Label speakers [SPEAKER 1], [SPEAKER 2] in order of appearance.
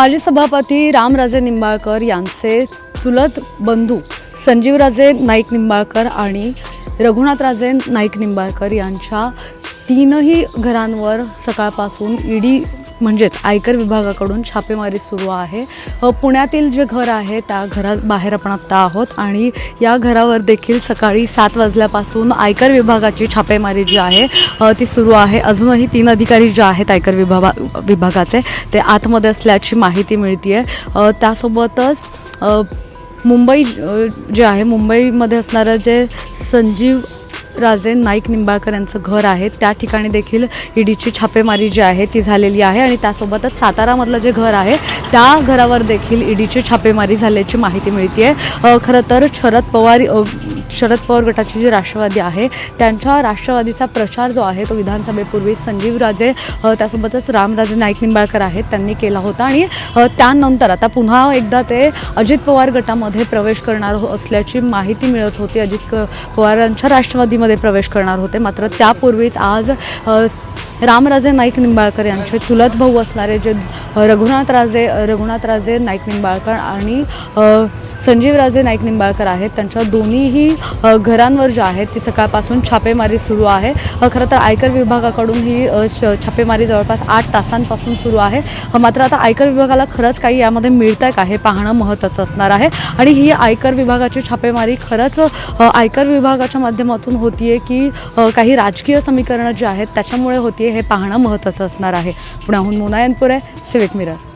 [SPEAKER 1] माजी सभापती रामराजे निंबाळकर यांचे चुलत बंधू संजीवराजे नाईक निंबाळकर आणि रघुनाथराजे नाईक निंबाळकर यांच्या तीनही घरांवर सकाळपासून ईडी म्हणजेच आयकर विभागाकडून छापेमारी सुरू आहे. पुण्यातील जे घर आहे त्या घरात बाहेर आपण आत्ता आहोत आणि या घरावर देखील सकाळी सात वाजल्यापासून आयकर विभागाची छापेमारी जी आहे ती सुरू आहे. अजूनही तीन अधिकारी जे आहेत आयकर विभागा विभागाचे ते आतमध्ये असल्याची माहिती मिळते त्यासोबतच मुंबई जे आहे मुंबईमध्ये असणारं जे संजीव राजे नाईक निंबाळकर यांचं घर आहे. त्या ठिकाणी देखील ईडीची छापेमारी जी आहे ती झालेली आहे आणि त्यासोबतच सातारामधलं जे घर आहे त्या घरावर देखील ईडीची छापेमारी झाल्याची माहिती मिळते आहे खरं तर शरद पवार शरद पवार गटाची जी राष्ट्रवादी आहे त्यांच्या राष्ट्रवादीचा प्रचार जो आहे तो विधानसभेपूर्वी संजीवराजे त्यासोबतच रामराजे नाईक निंबाळकर आहेत त्यांनी केला होता. आणि त्यानंतर आता पुन्हा एकदा ते अजित पवार गटामध्ये प्रवेश करणार हो- असल्याची माहिती मिळत होती. अजित क- पवारांच्या राष्ट्रवादीमध्ये प्रवेश करणार होते. मात्र त्यापूर्वीच आज रामराजे नाईक निंबाळकर यांचे चुलत भाऊ असणारे जे रघुनाथ राजे रघुनाथ राजे नाईक निंबाळकर आणि संजीव राजे नाईक निंबाळकर आहेत. त्यांच्या दोन्हीही घरांवर जे आहेत ती सकाळपासून छापेमारी सुरू आहे. खरं तर आयकर विभागाकडून ही श- छापेमारी जवळपास आठ तासांपासून सुरू आहे. मात्र आता आयकर विभागाला खरंच काही यामध्ये मिळतंय का हे पाहणं महत्त्वाचं असणार आहे. आणि ही आयकर विभागाची छापेमारी खरंच आयकर विभागाच्या माध्यमातून होतीये की काही राजकीय समीकरणं जी आहेत त्याच्यामुळे होतीये हे पाहणं महत्त्वाचं असणार आहे. पुण्याहून मोनायनपुरे सिविक मिरर